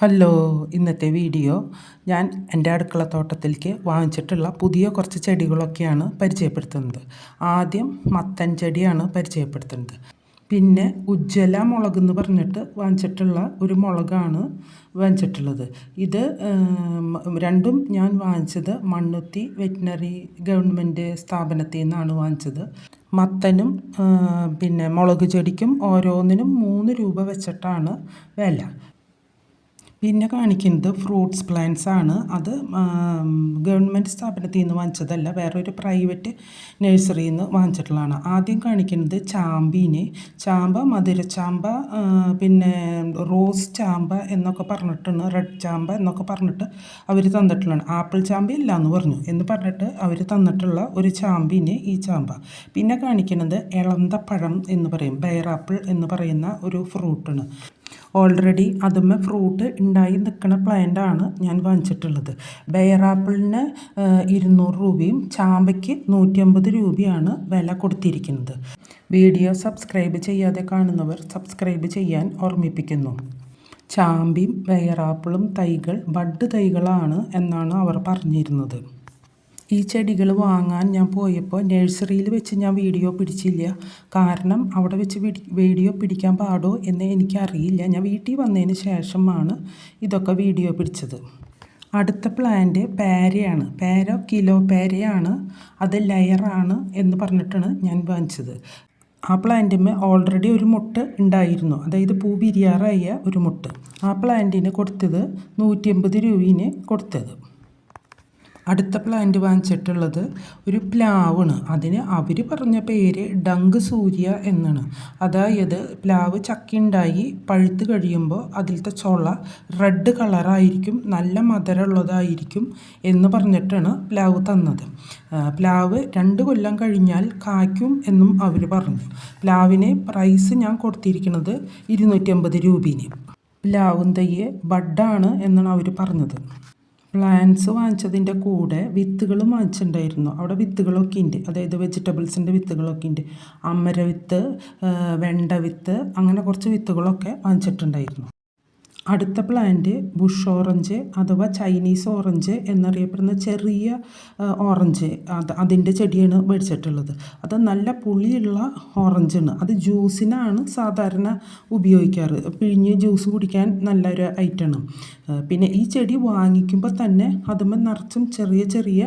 Hello ഇന്നത്തെ video ഞാൻ എന്റെ അടുക്കള തോട്ടത്തിലേക്ക് വാങ്ങിച്ചിട്ടുള്ള പുതിയ കുറച്ച് ചെടികളൊക്കെയാണ് പരിചയപ്പെടുത്തുന്നത്. ആദ്യം മത്തൻ ചെടിയാണ് പരിചയപ്പെടുത്തുന്നത്. പിന്നെ ഉജ്ജ്വല മുളക് എന്ന് പറഞ്ഞിട്ട് വാങ്ങിച്ചിട്ടുള്ള ഒരു മുളകാണ് വാങ്ങിച്ചിട്ടുള്ളത്. ഇത് രണ്ടും ഞാൻ വാങ്ങിച്ചത് മണ്ണുത്തി വെറ്റിനറി ഗവൺമെന്റ് സ്ഥാപനത്തിൽ നിന്നാണ് വാങ്ങിച്ചത്. മത്തനും പിന്നെ മുളക് ചെടിക്കും ഓരോന്നിനും മൂന്ന് രൂപ വെച്ചിട്ടാണ് വില. പിന്നെ കാണിക്കുന്നത് ഫ്രൂട്ട്സ് പ്ലാന്റ്സ് ആണ്. അത് ഗവൺമെന്റ് സ്ഥാപനത്തിൽ നിന്ന് വാങ്ങിച്ചതല്ല വേറൊരു പ്രൈവറ്റ് നഴ്സറിയിൽ നിന്ന് വാങ്ങിച്ചിട്ടുള്ളതാണ്. ആദ്യം കാണിക്കുന്നത് ചാമ്പീനെ. ചാമ്പ മധുരച്ചാമ്പ പിന്നെ റോസ് ചാമ്പ എന്നൊക്കെ പറഞ്ഞിട്ടാണ് റെഡ് ചാമ്പ എന്നൊക്കെ പറഞ്ഞിട്ട് അവർ തന്നിട്ടുള്ളതാണ്. ആപ്പിൾ ചാമ്പ ഇല്ല എന്ന് പറഞ്ഞു എന്ന് പറഞ്ഞിട്ട് അവർ തന്നിട്ടുള്ള ഒരു ചാമ്പിനെ ഈ ചാമ്പ. പിന്നെ കാണിക്കുന്നത് ഇളന്തപ്പഴം എന്ന് പറയും ബയറാപ്പിൾ എന്ന് പറയുന്ന ഒരു ഫ്രൂട്ടാണ്. ഓൾറെഡി അതുമ്മ ഫ്രൂട്ട് ഉണ്ടായി നിൽക്കുന്ന പ്ലാന്റാണ് ഞാൻ വാങ്ങിച്ചിട്ടുള്ളത്. ബെയറാപ്പിളിന് ഇരുന്നൂറ് രൂപയും ചാമ്പയ്ക്ക് നൂറ്റമ്പത് രൂപയാണ് വില കൊടുത്തിരിക്കുന്നത്. വീഡിയോ സബ്സ്ക്രൈബ് ചെയ്യാതെ കാണുന്നവർ സബ്സ്ക്രൈബ് ചെയ്യാൻ ഓർമ്മിപ്പിക്കുന്നു. ചാമ്പിയും വെയറാപ്പിളും തൈകൾ ബഡ് തൈകളാണ് എന്നാണ് അവർ പറഞ്ഞിരുന്നത്. ഈ ചെടികൾ വാങ്ങാൻ ഞാൻ പോയപ്പോൾ നഴ്സറിയിൽ വെച്ച് ഞാൻ വീഡിയോ പിടിച്ചില്ല. കാരണം അവിടെ വെച്ച് വീഡിയോ പിടിക്കാൻ പാടോ എന്ന് എനിക്കറിയില്ല. ഞാൻ വീട്ടിൽ വന്നതിന് ശേഷമാണ് ഇതൊക്കെ വീഡിയോ പിടിച്ചത്. അടുത്ത പ്ലാന്റ് പേരയാണ്. പേര കിലോ പേരയാണ്. അത് ലെയറാണ് എന്ന് പറഞ്ഞിട്ടാണ് ഞാൻ വാങ്ങിച്ചത്. ആ പ്ലാന്റിന് ഓൾറെഡി ഒരു മുട്ട് ഉണ്ടായിരുന്നു. അതായത് പൂ വിരിയാറായ ഒരു മുട്ട്. ആ പ്ലാന്റിന് കൊടുത്തത് നൂറ്റി അമ്പത് രൂപയിന് കൊടുത്തത്. അടുത്ത പ്ലാന്റ് വാങ്ങിച്ചിട്ടുള്ളത് ഒരു പ്ലാവാണ്. അതിന് അവർ പറഞ്ഞ പേര് ഡങ്ക് സൂര്യ എന്നാണ്. അതായത് പ്ലാവ് ചക്കിണ്ടായി പഴുത്ത് കഴിയുമ്പോൾ അതിലത്തെ ചുള റെഡ് കളറായിരിക്കും നല്ല മധുരമുള്ളതായിരിക്കും എന്ന് പറഞ്ഞിട്ടാണ് പ്ലാവ് തന്നത്. പ്ലാവ് രണ്ട് കൊല്ലം കഴിഞ്ഞാൽ കായ്ക്കും എന്നും അവർ പറഞ്ഞു. പ്ലാവിന് പ്രൈസ് ഞാൻ കൊടുത്തിരിക്കുന്നത് ഇരുന്നൂറ്റി അമ്പത് രൂപീന്. പ്ലാവും തയ്യെ ബഡാണ് എന്നാണ് അവർ പറഞ്ഞത്. പ്ലാന്റ്സ് വാങ്ങിച്ചതിന്റെ കൂടെ വിത്തുകളും വാങ്ങിച്ചിട്ടുണ്ടായിരുന്നു. അവിടെ വിത്തുകളൊക്കെ ഉണ്ട്. അതായത് വെജിറ്റബിൾസിന്റെ വിത്തുകളൊക്കെ ഉണ്ട്. അമര വിത്ത് വെണ്ട വിത്ത് അങ്ങനെ കുറച്ച് വിത്തുകളൊക്കെ വാങ്ങിച്ചിട്ടുണ്ടായിരുന്നു. അടുത്ത പ്ലാന്റ് ബുഷ് ഓറഞ്ച് അഥവാ ചൈനീസ് ഓറഞ്ച് എന്നറിയപ്പെടുന്ന ചെറിയ ഓറഞ്ച് അത് അതിന്റെ ചെടിയാണ് മേടിച്ചിട്ടുള്ളത്. അത് നല്ല പുളിയുള്ള ഓറഞ്ചാണ് അത് ജ്യൂസിനാണ് സാധാരണ ഉപയോഗിക്കാറ്. പിഴിഞ്ഞ് ജ്യൂസ് കുടിക്കാൻ നല്ലൊരു ഐറ്റമാണ് പിന്നെ ഈ ചെടി വാങ്ങിക്കുമ്പോൾ തന്നെ അതുമ്പോൾ നിറച്ചും ചെറിയ ചെറിയ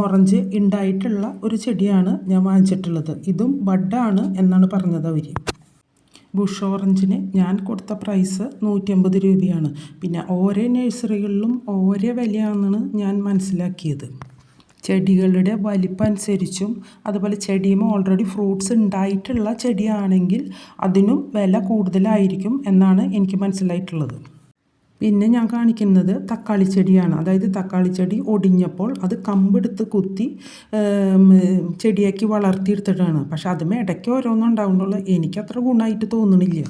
ഓറഞ്ച് ഉണ്ടായിട്ടുള്ള ഒരു ചെടിയാണ് ഞാൻ വാങ്ങിച്ചിട്ടുള്ളത്. ഇതും ബഡാണ് എന്നാണ് പറഞ്ഞത് അവർ ബുഷ് ഓറഞ്ചിന് ഞാൻ കൊടുത്ത പ്രൈസ് നൂറ്റമ്പത് രൂപയാണ്. പിന്നെ ഓരോ നഴ്സറികളിലും ഓരോ വിലയാണെന്നാണ് ഞാൻ മനസ്സിലാക്കിയത്. ചെടികളുടെ വലിപ്പം അനുസരിച്ചും അതുപോലെ ചെടിയും ഓൾറെഡി ഫ്രൂട്ട്സ് ഉണ്ടായിട്ടുള്ള ചെടിയാണെങ്കിൽ അതിനും വില കൂടുതലായിരിക്കും എന്നാണ് എനിക്ക് മനസ്സിലായിട്ടുള്ളത്. പിന്നെ ഞാൻ കാണിക്കുന്നത് തക്കാളി ചെടിയാണ്. അതായത് തക്കാളി ചെടി ഒടിഞ്ഞപ്പോൾ അത് കമ്പെടുത്ത് കുത്തി ചെടിയാക്കി വളർത്തിയെടുത്തിട്ടാണ്. പക്ഷെ അതുമേ ഇടയ്ക്ക് ഓരോന്നും ഉണ്ടാവുന്നുള്ളൂ. എനിക്കത്ര ഗുണമായിട്ട് തോന്നണില്ല.